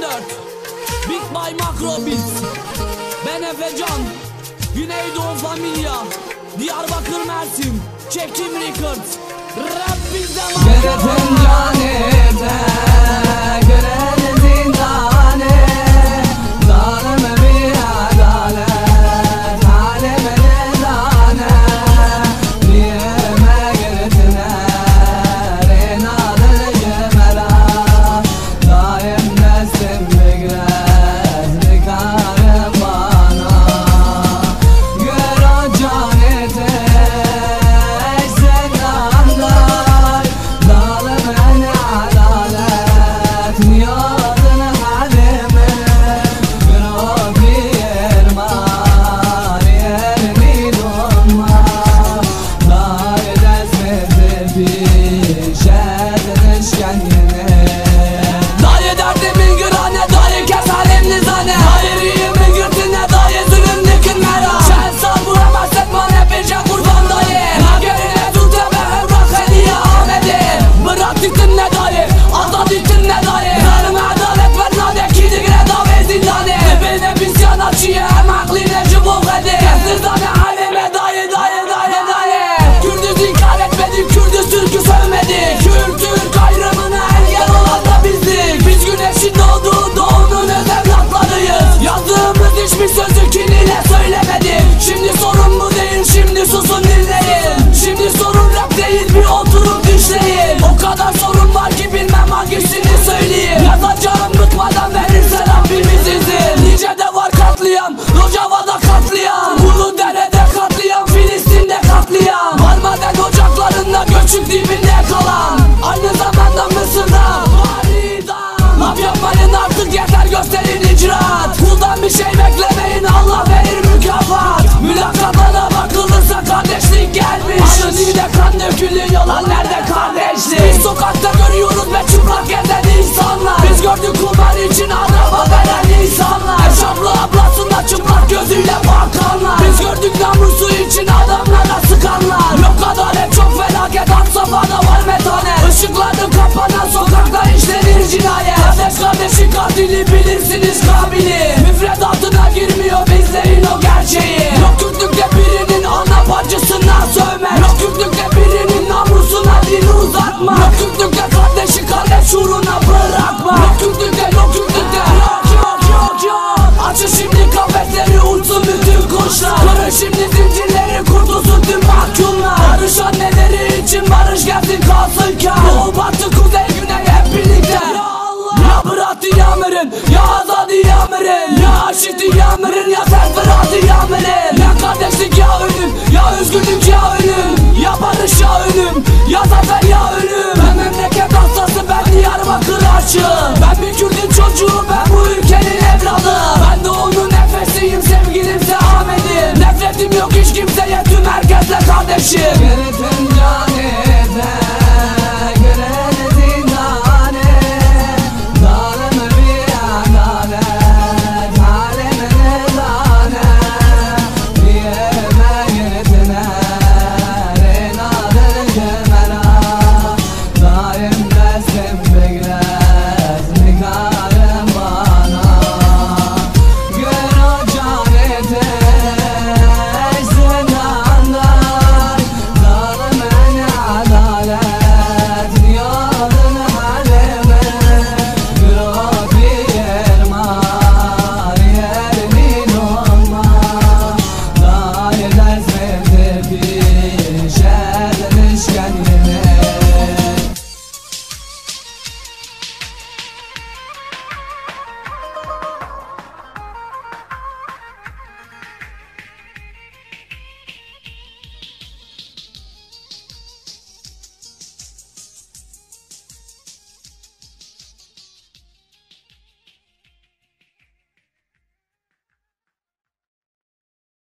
14 Big Bay Makro Beats Ben Efecan Güneydoğu Familia Diyarbakır Mersin Çekim Records Rap bize dökülüyor lan nerede kardeşlik Biz sokakta görüyoruz ve çıplak gezen insanlar. Biz gördük kumar için araba veren insanlar. Eşaplı ablasında çıplak gözüyle bakanlar. Biz gördük namlusu için adamlara sıkanlar. Yok adalet çok felaket at safhada var metanet Işıkların kapanan sokakta işlenir cinayet. Kardeş kardeşin katili bilirsiniz kabili. Müfredatına girmiyor bizlerin o gerçeği. Yok Türklükte birinin anı gelsin kalsın kar Doğu batı kuzey güney hep birlikte. Ya Allah. Ya Bırat Diyamirin Ya Azadi Yamirin Ya Aşit Diyamirin Ya Sen Fırat